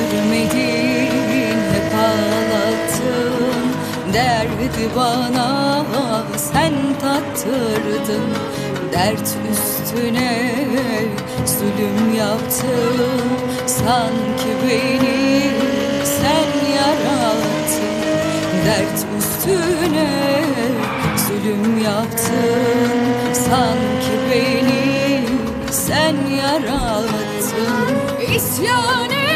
Güldürmedin hep ağlattın. Derdi bana sen tattırdın. Dert üstüne zulüm yaptın. Sanki beni sen yarattın. Dert üstüne zulüm yaptın. Sanki beni sen yarattın. İsyan eden